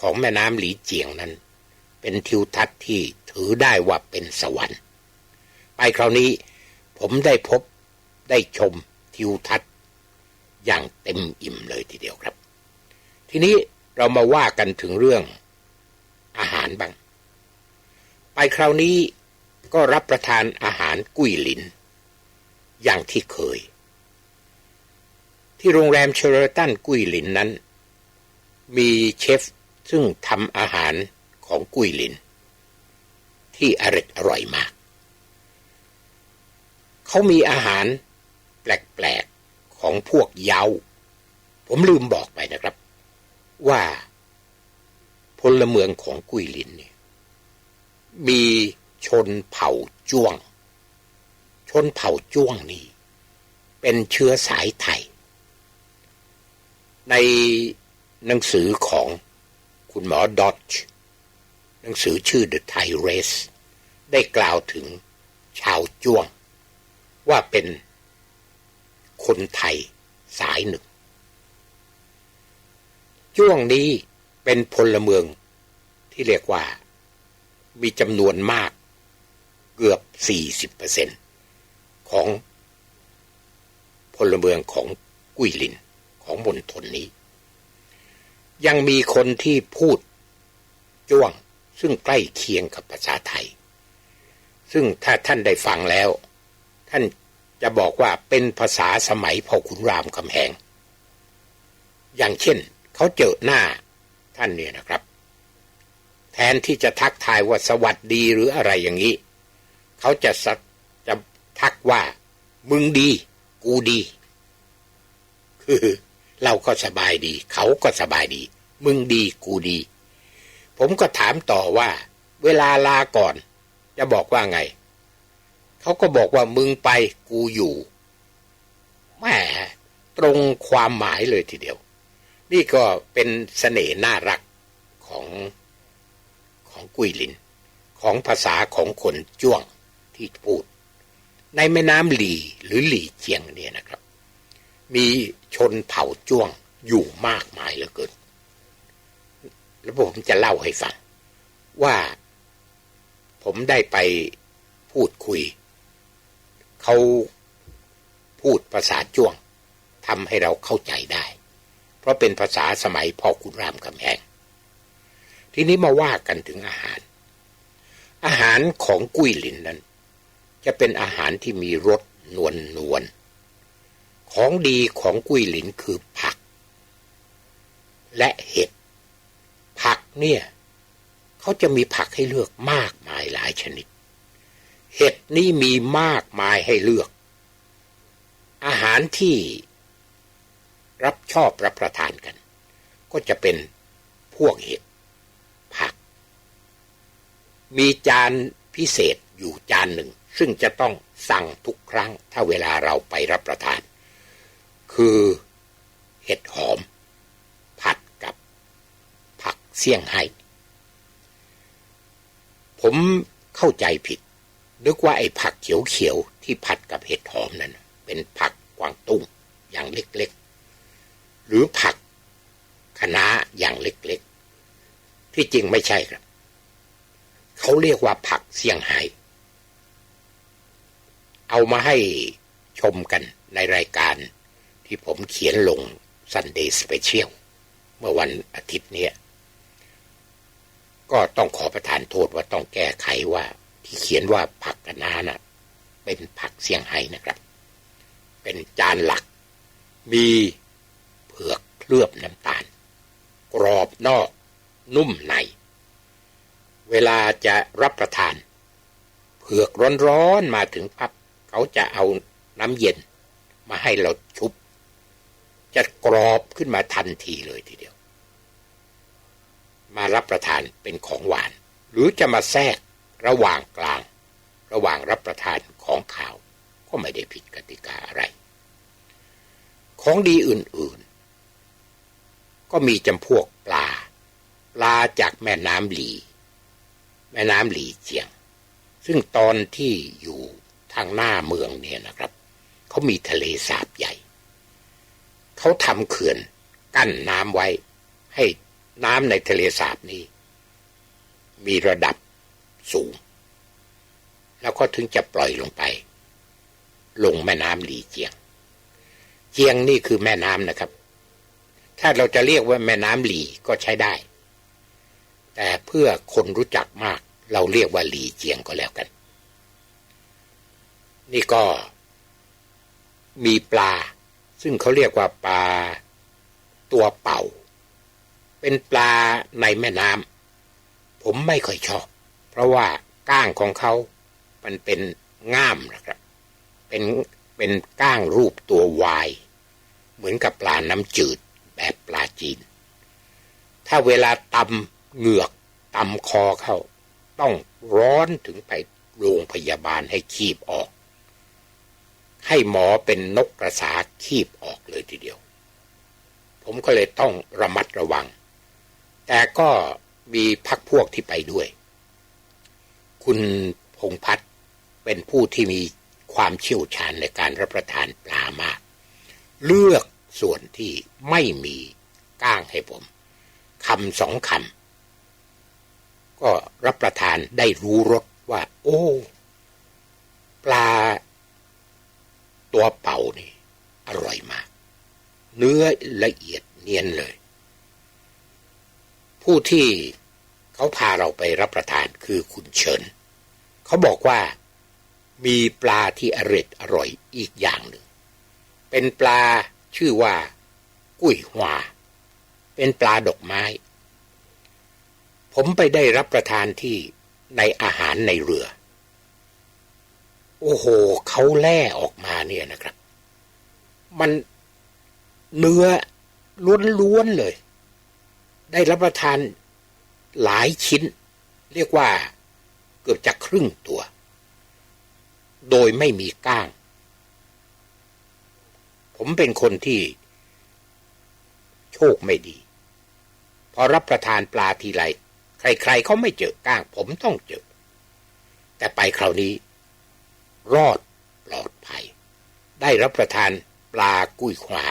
ของแม่น้ำหลีเจียงนั้น เป็นทิวทัศน์ที่ถือได้ว่าเป็นสวรรค์ ไปคราวนี้ผมได้พบได้ชมทิวทัศน์อย่างเต็มอิ่มเลยทีเดียวครับ ทีนี้เรามาว่ากันถึงเรื่องอาหารบ้าง ไปคราวนี้ก็รับประทานอาหารกุ้ยหลิน อย่างที่เคย ที่โรงแรมเชอร์ตันกุ้ยหลินนั้น มีเชฟ ซึ่งทำอาหารของกุยหลิน ที่อร่อยอร่อยมาก เขามีอาหารแปลกๆของพวกเยาผมลืมบอกไปนะครับ ว่าพลเมืองของกุยหลินเนี่ยมีชนเผ่าจ้วง ชนเผ่าจ้วงนี้เป็นเชื้อสายไทย ในหนังสือของ คุณหมอดอชหนังสือชื่อ The Thai Race ได้กล่าวถึงชาวจ้วง ว่าเป็นคนไทยสายหนึ่ง จ้วงนี้เป็นพลเมืองที่เรียกว่ามีจำนวนมากเกือบ 40%ของพลเมืองของกุยลินของมณฑลนี้ ยังมีคนที่พูดจ้วง ซึ่งใกล้เคียงกับภาษาไทย ซึ่งถ้าท่านได้ฟังแล้ว ท่านจะบอกว่าเป็นภาษาสมัยพ่อขุนรามคำแหง อย่างเช่น เขาเจอหน้าท่านเนี่ยนะครับ แทนที่จะทักทายว่าสวัสดีหรืออะไรอย่างนี้ เขาจะจะทักว่า มึงดี กูดี คือ เราก็สบายดี เขาก็สบายดี มึงดีกูดี ผมก็ถามต่อว่า เวลาลาก่อน จะบอกว่าไง เขาก็บอกว่ามึงไปกูอยู่แม่ตรงความหมายเลยทีเดียว นี่ก็เป็นสเสน่ห์น่ารักของของกุยลิน ของภาษาของคนจ้วงที่พูด ในแม่น้ำหลีหรือหลีเจียงเนี่ยนะครับ มีชนเผ่าจ้วงอยู่มากมายเหลือเกิน แล้วผมจะเล่าให้ฟัง ว่าผมได้ไปพูดคุย เขาพูดภาษาจ้วงทำให้เราเข้าใจได้ เพราะเป็นภาษาสมัยพ่อคุณรามคำแหง ทีนี้มาว่ากันถึงอาหาร อาหารของกุ้ยลินนั้น จะเป็นอาหารที่มีรสนวลนวล ของดีของกุ้ยลินคือผัก และเห็ด ผักเนี่ยเขาจะมีผักให้เลือกมากมายหลายชนิด เห็ดนี่มีมากมายให้เลือก อาหารที่รับชอบรับประทานกัน ก็จะเป็นพวกเห็ด ผัก มีจานพิเศษอยู่จานหนึ่ง ซึ่งจะต้องสั่งทุกครั้งถ้าเวลาเราไปรับประทาน คือ เห็ดหอม ผัดกับผักเสี่ยงไฮ้ผมเข้าใจผิดนึกว่าไอ้ผักเขียวๆที่ผัดกับเห็ดหอมนั้น เป็นผักกวางตุ้งอย่างเล็กๆ หรือผักคะน้าอย่างเล็กๆ ที่จริงไม่ใช่ครับ เขาเรียกว่าผักเสี่ยงไฮ้เอามาให้ชมกันในรายการ ที่ผมเขียนลง Sunday Special เมื่อวันอาทิตย์นี้ก็ต้องขอประทานโทษว่าต้องแก้ไขว่า ที่เขียนว่าผักกะนานะ่ะ เป็นผักเสี่ยงไฮ้นะครับ เป็นจานหลัก มีเผือกเคลือบน้ำตาล กรอบนอก นุ่มใน เวลาจะรับประทาน เผือกร้อนๆมาถึงพับ เขาจะเอาน้ำเย็นมาให้เราชุบ จะกรอบขึ้นมาทันทีเลยทีเดียว มารับประทานเป็นของหวาน หรือจะมาแทรกระหว่างกลาง ระหว่างรับประทานของข่าว ก็ไม่ได้ผิดกติกาอะไร ของดีอื่นๆ ก็มีจำพวกปลา ปลาจากแม่น้ำหลี แม่น้ำหลีเจียง ซึ่งตอนที่อยู่ทางหน้าเมืองเนี่ยนะครับ เขามีทะเลสาบใหญ่ เขาทำเขื่อน กั้นน้ำไว้ ให้น้ำในทะเลสาบนี้ มีระดับสูง แล้วก็ถึงจะปล่อยลงไป ลงแม่น้ำหลีเจียง เจียงนี่คือแม่น้ำนะครับ ถ้าเราจะเรียกว่าแม่น้ำหลีก็ใช้ได้ แต่เพื่อคนรู้จักมากเราเรียกว่าหลีเจียงก็แล้วกัน นี่ก็มีปลา ซึ่งเขาเรียกว่าปลาตัวเป่า เป็นปลาในแม่น้ำผมไม่ค่อยชอบ เพราะว่าก้างของเขามันเป็นง่ามนะครับ เป็นเป็นก้างรูปตัววาย เหมือนกับปลาน้ำจืดแบบปลาจีน ถ้าเวลาตำเหงือกตำคอเข้า ต้องร้อนถึงไปโรงพยาบาลให้คีบออก ให้หมอเป็นนกกระสาคีบออกเลยทีเดียว ผมก็เลยต้องระมัดระวัง แต่ก็มีพักพวกที่ไปด้วย คุณพงพัฒน์เป็นผู้ที่มีความเชี่ยวชาญในการรับประทานปลามาก เลือกส่วนที่ไม่มีก้างให้ผมคำสองคำก็รับประทานได้รู้รสว่า โอ้ ปลา ตัวเป่านี่อร่อยมาก เนื้อละเอียดเนียนเลย ผู้ที่เขาพาเราไปรับประทานคือคุณเฉินเขาบอกว่ามีปลาที่อร่อยอร่อยอีกอย่างหนึ่ง เป็นปลาชื่อว่า กุ้ยหวาเป็นปลาดอกไม้ ผมไปได้รับประทานที่ในอาหารในเรือ โอ้โหเขาแล่ออกมาเนี่ยนะครับ มันเนื้อล้วนๆเลย ได้รับประทานหลายชิ้น เรียกว่าเกือบจะครึ่งตัว โดยไม่มีก้าง ผมเป็นคนที่โชคไม่ดี พอรับประทานปลาทีไรใครๆเขาไม่เจอก้าง ผมต้องเจอ แต่ไปคราวนี้ รอดปลอดภัย ได้รับประทานปลากุ้ยขวา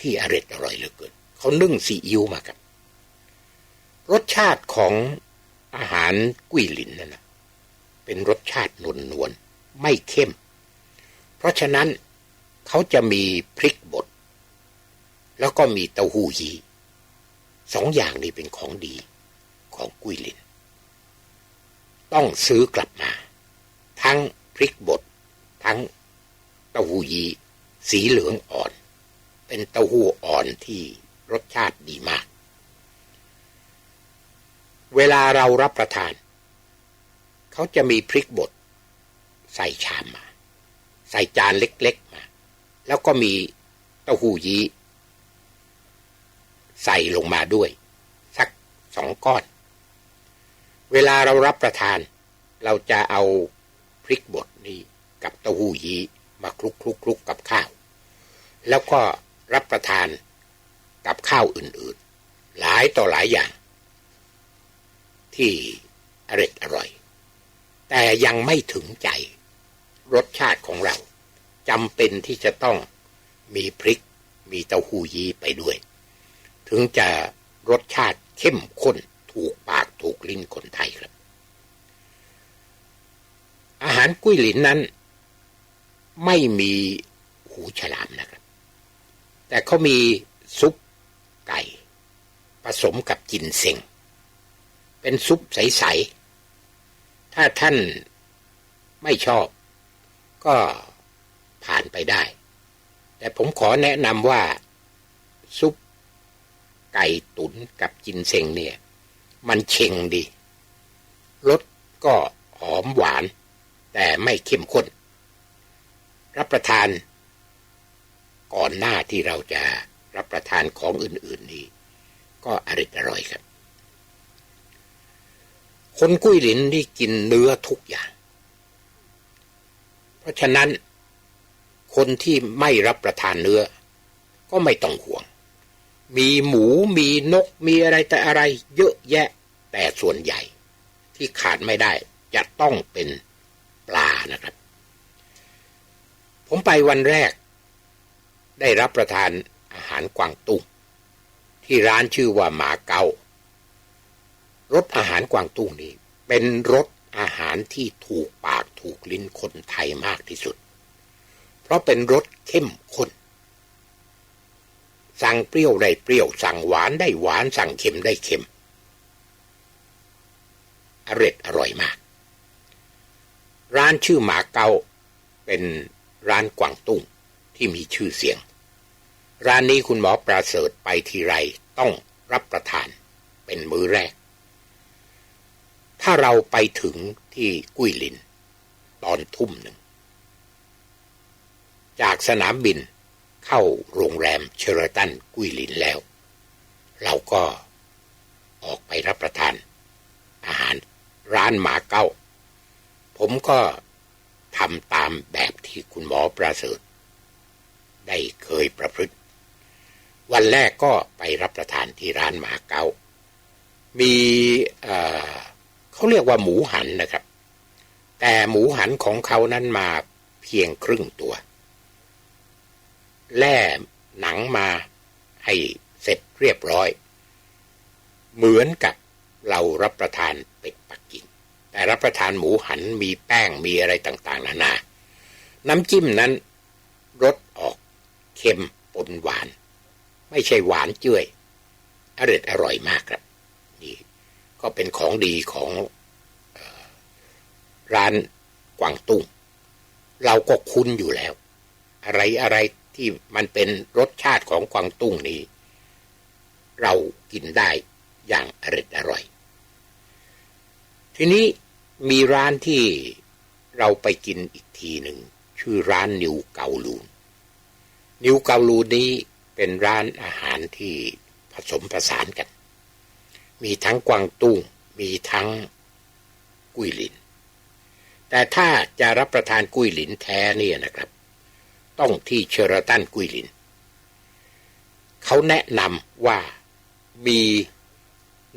ที่อร่อยอร่อยเหลือเกินเขานึ่งซีอิ๊วมาครับ รสชาติของอาหารกุ้ยหลินนั่นนะเป็นรสชาตินวลนวลไม่เข้ม เพราะฉะนั้นเขาจะมีพริกบดแล้วก็มีเต้าหู้ยีสองอย่างนี้เป็นของดีของกุ้ยหลิน ต้องซื้อกลับมา ทั้ง พริกบดทั้งเต้าหู้ยีสีเหลืองอ่อน เป็นเต้าหู้อ่อนที่รสชาติดีมาก เวลาเรารับประทาน เขาจะมีพริกบดใส่ชามมา ใส่จานเล็กๆมา แล้วก็มีเต้าหู้ยี้ใส่ลงมาด้วย สักสองก้อน เวลาเรารับประทาน เราจะเอา พริกบดนี่กับเต้าหู้ยี้มาคลุกคลุกคลุกกับข้าว แล้วก็รับประทานกับข้าวอื่นๆ หลายต่อหลายอย่าง ที่อร่อยอร่อย แต่ยังไม่ถึงใจ รสชาติของเราจำเป็นที่จะต้องมีพริก มีเต้าหู้ยี้ไปด้วย ถึงจะรสชาติเข้มข้นถูกปากถูกลิ้นคนไทยครับ อาหารกุ้ยหลินนั้น ไม่มีหูฉลามนะครับ แต่เขามีซุปไก่ ผสมกับจินเซ็ง เป็นซุปใส ๆ ถ้าท่านไม่ชอบ ก็ผ่านไปได้ แต่ผมขอแนะนำว่าซุปไก่ตุ๋นกับจินเซ็งเนี่ย มันเชงดีรสก็หอมหวาน แต่ไม่เข้มข้น รับประทาน ก่อนหน้าที่เราจะรับประทานของอื่น ๆ นี้ ก็อร่อยอร่อยครับ คนกุ้ยหลินที่กินเนื้อทุกอย่าง เพราะฉะนั้น คนที่ไม่รับประทานเนื้อ ก็ไม่ต้องห่วง มีหมูมีนกมีอะไรแต่อะไร เยอะแยะแต่ส่วนใหญ่ที่ขาดไม่ได้จะต้องเป็น ปลานะครับ ผมไปวันแรก ได้รับประทานอาหารกวางตุ้งที่ร้านชื่อว่าหมาเการสอาหารกวางตุ้งนี้ เป็นรสอาหารที่ถูกปากถูกลิ้นคนไทยมากที่สุด เพราะเป็นรสเข้มข้น สั่งเปรี้ยวได้เปรี้ยว สั่งหวานได้หวาน สั่งเค็มได้เค็มอร่อยอร่อยมาก ร้านชื่อหมาเกาเป็นร้านกวางตุ้งที่มีชื่อเสียง ร้านนี้คุณหมอประเสริฐไปทีไรต้องรับประทานเป็นมื้อแรก ถ้าเราไปถึงที่กุ้ยลิน ตอนทุ่มหนึ่ง จากสนามบินเข้าโรงแรมเชอร์ตันกุ้ยลินแล้ว เราก็ออกไปรับประทาน อาหารร้านหมาเก้า ผมก็ทำตามแบบที่คุณหมอประเสริฐ ได้เคยประพฤติ วันแรกก็ไปรับประทานที่ร้านหมาเกามีเขาเรียกว่าหมูหันนะครับ แต่หมูหันของเขานั้นมาเพียงครึ่งตัว แล่หนังมาให้เสร็จเรียบร้อย เหมือนกับเรารับประทานเป็ดปักกิ่ง รับประทานหมูหันมีแป้งมีอะไรต่างๆ นานา น้ำจิ้มนั้นรสออกเค็มปนหวาน ไม่ใช่หวานเจ้ยอร่อยอร่อยมากครับ นี่ ก็เป็นของดีของอร้านกวางตุ้งเราก็คุ้นอยู่แล้ว อะไรอะไรที่มันเป็นรสชาติของกวางตุ้งนี้ เรากินได้อย่างอร่อยอร่อย ทีนี้ มีร้านที่เราไปกินอีกทีหนึ่ง ชื่อร้านนิวเกาลูน นิวเกาลูนนี้เป็นร้านอาหารที่ผสมผสานกัน มีทั้งกวางตุ้ง มีทั้งกุ้ยหลิน แต่ถ้าจะรับประทานกุ้ยหลินแท้เนี่ยนะครับ ต้องที่เชอร์ตันกุ้ยหลิน เขาแนะนำว่ามี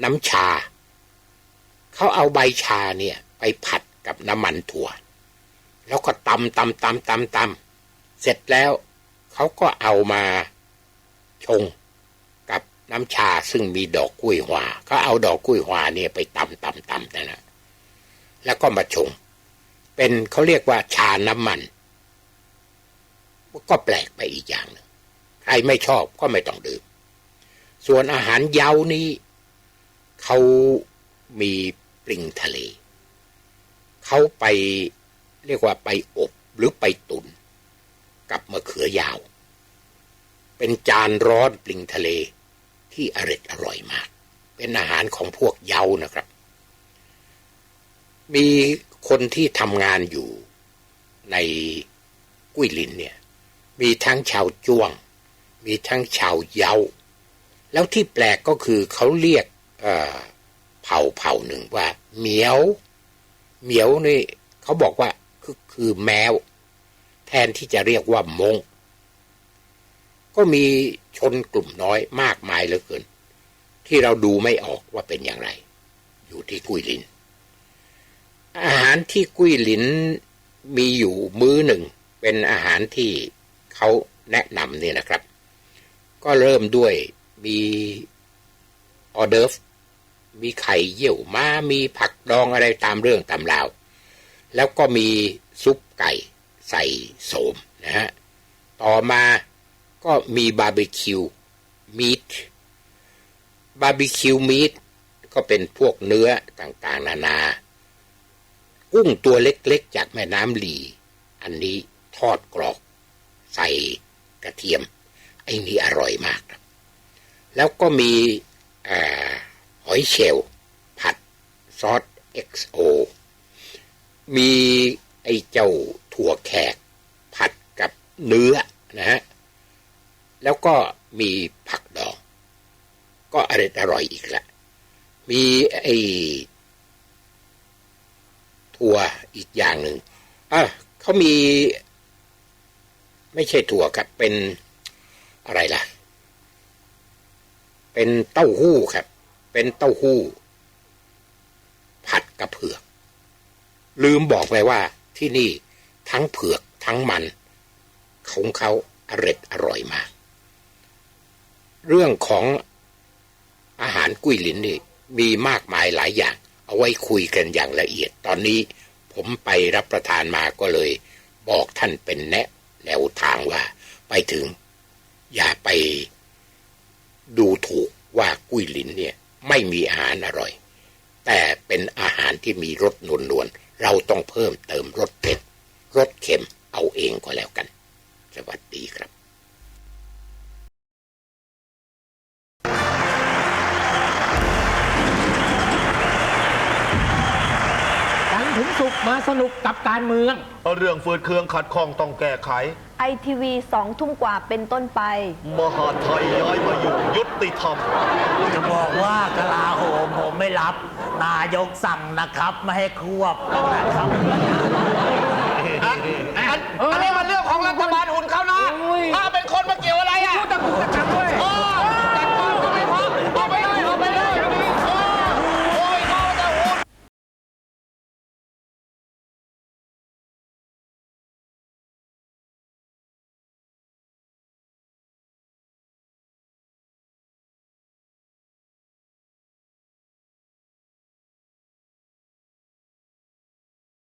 น้ำชา เขาเอาใบชาเนี่ย ไปผัดกับน้ำมันถั่ว แล้วก็ตำตำตำตำตำเสร็จแล้วเขาก็เอามาชงกับน้ำชาซึ่งมีดอกกุ้ยหวาเขาเอาดอกกุ้ยหวาเนี่ยไปตำตำตำนั่นนะแล้วก็มาชง เป็นเขาเรียกว่าชาน้ำมัน ก็แปลกไปอีกอย่างหนึ่งใครไม่ชอบก็ไม่ต้องดื่ม ส่วนอาหารเย้านี้เขามีปลิงทะเล เขาไปเรียกว่าไปอบหรือไปตุนกับมะเขือยาว เป็นจานร้อนปลิงทะเลที่อร่อยอร่อยมาก เป็นอาหารของพวกเยานะครับ มีคนที่ทำงานอยู่ในกุ้ยลินเนี่ย มีทั้งชาวจ้วง มีทั้งชาวเยาแล้วที่แปลกก็คือเขาเรียกเผ่าเผ่าหนึ่งว่า เหมียว เหมียวนี่เขาบอกว่าคือคือแมว แทนที่จะเรียกว่ามง ก็มีชนกลุ่มน้อยมากมายเหลือเกิน ที่เราดูไม่ออกว่าเป็นอย่างไร อยู่ที่กุ้ยลิน อาหารที่กุ้ยลินมีอยู่มื้อหนึ่ง เป็นอาหารที่เขาแนะนำเนี่ยนะครับ ก็เริ่มด้วยมีออเดิร์ฟ มีไข่เยี่ยวม้ามีผักดองอะไรตามเรื่องตามราว แล้วก็มีซุปไก่ใส่โสมนะฮะ ต่อมาก็มีบาร์บีคิวมีทบาร์บีคิวมีทก็เป็นพวกเนื้อต่างๆ นานา กุ้งตัวเล็กๆ จากแม่น้ำหลี อันนี้ทอดกรอบใส่กระเทียมไอ้นี่อร่อยมาก แล้วก็มีห อยเชลล์ผัดซอส XO มีไอ้เจ้าถั่วแขก ผัดกับเนื้อนะฮะ แล้วก็มีผักดอง ก็อร่อยอร่อยอีกละ มีไอ้ถั่วอีกอย่างหนึ่งอะเขามี ไม่ใช่ถั่วครับ เป็นอะไรล่ะ เป็นเต้าหู้ครับ เป็นเต้าหู้ ผัดกับเผือก ลืมบอกไปว่าที่นี่ทั้งเผือกทั้งมันของเขาอร่อยอร่อยมาก เรื่องของอาหารกุ้ยหลินนี่มีมากมายหลายอย่าง เอาไว้คุยกันอย่างละเอียด ตอนนี้ผมไปรับประทานมาก็เลย บอกท่านเป็นแนะแนวทางว่าไปถึง อย่าไปดูถูกว่ากุ้ยหลินเนี่ย ไม่มีอาหารอร่อย แต่เป็นอาหารที่มีรสนวลนวลๆเราต้องเพิ่มเติมรสเผ็ดรสเค็มเอาเองก็แล้วกัน สวัสดีครับ มาสนุกกับการเมือง เรื่องฟืดเครื่องขัดข้องต้องแก้ไข ไอทีวีสองทุ่มกว่าเป็นต้นไป มหาไทยย้อยมาอยู่ยุติธรรม จะบอกว่ากลาโหมผมไม่รับ นายกสั่งนะครับ ไม่ให้ควบนะครับอะไรมันเรื่องของรัฐบาลหุ่นเขานะ ถ้าเป็นคนมาเกี่ยวอะไร